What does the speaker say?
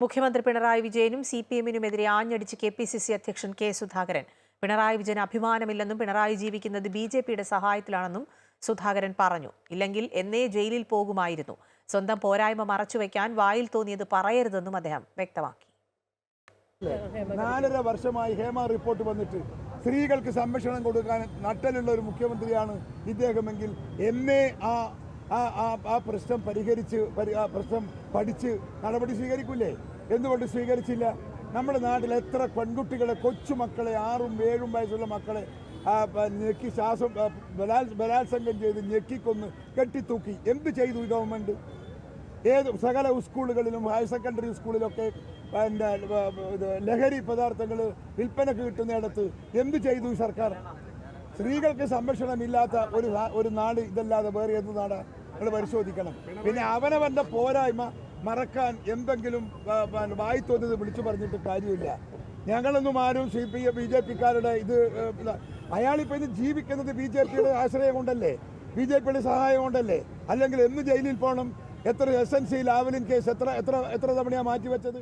മുഖ്യമന്ത്രി പിണറായി വിജയനും C P എമ്മിനുമെതിരെ ആഞ്ഞടിച്ച് കെ പി സി സി അധ്യക്ഷൻ കെ സുധാകരൻ. പിണറായി വിജയൻ അഭിമാനമില്ലെന്നും പിണറായി ജീവിക്കുന്നത് ബി ജെ പിയുടെ സഹായത്തിലാണെന്നും സുധാകരൻ പറഞ്ഞു. ഇല്ലെങ്കിൽ എന്നേ ജയിലിൽ പോകുമായിരുന്നു. സ്വന്തം പോരായ്മ മറച്ചുവെക്കാൻ വായിൽ തോന്നിയത് പറയരുതെന്നും അദ്ദേഹം വ്യക്തമാക്കി. നാലര വർഷമായി ഹേമ റിപ്പോർട്ട് വന്നിട്ട് സ്ത്രീകൾക്ക് സംരക്ഷണം കൊടുക്കാൻ നട്ടലുള്ള ഒരു മുഖ്യമന്ത്രിയാണ് ഇദ്ദേഹമെങ്കിൽ എന്നേ ആ ആ ആ പ്രശ്നം പരിഹരിച്ച് പരി- ആ പ്രശ്നം പഠിച്ച് നടപടി സ്വീകരിക്കൂലേ? എന്തുകൊണ്ട് സ്വീകരിച്ചില്ല? നമ്മുടെ നാട്ടിൽ എത്ര പെൺകുട്ടികളെ കൊച്ചുമക്കളെ ആറും ഏഴും വയസ്സുള്ള മക്കളെ ഞെക്കി ശ്വാസം ബലാത്സംഗം ചെയ്ത് ഞെക്കിക്കൊന്ന് കെട്ടിത്തൂക്കി. എന്ത് ചെയ്തു ഗവൺമെന്റ് ഏത് സകല സ്കൂളുകളിലും ഹയർ സെക്കൻഡറി സ്കൂളിലൊക്കെ എന്റെ ലഹരി പദാർത്ഥങ്ങൾ വിൽപ്പനക്ക് കിട്ടുന്നിടത്ത് എന്ത് ചെയ്തു സർക്കാർ? സ്ത്രീകൾക്ക് സംരക്ഷണമില്ലാത്ത ഒരു ഒരു നാട് ഇതല്ലാതെ വേറെ എന്ത് നാടാ? നിങ്ങൾ പരിശോധിക്കണം. പിന്നെ അവനവന്റെ പോരായ്മ മറക്കാൻ എന്തെങ്കിലും വായിത്തോന്നത് വിളിച്ചു പറഞ്ഞിട്ട് കാര്യമില്ല. ഞങ്ങളൊന്നും ആരും സി പി ബി ജെ പിക്കാരുടെ ഇത്. അയാളിപ്പോൾ ഇത് ജീവിക്കുന്നത് ബി ജെ പിയുടെ ആശ്രയം കൊണ്ടല്ലേ ബി ജെ പിയുടെ സഹായം കൊണ്ടല്ലേ അല്ലെങ്കിൽ എന്ന് ജയിലിൽ പോകണം എത്ര S N C Lavalin case? എത്ര എത്ര എത്ര തവണയാണ് മാറ്റിവെച്ചത്?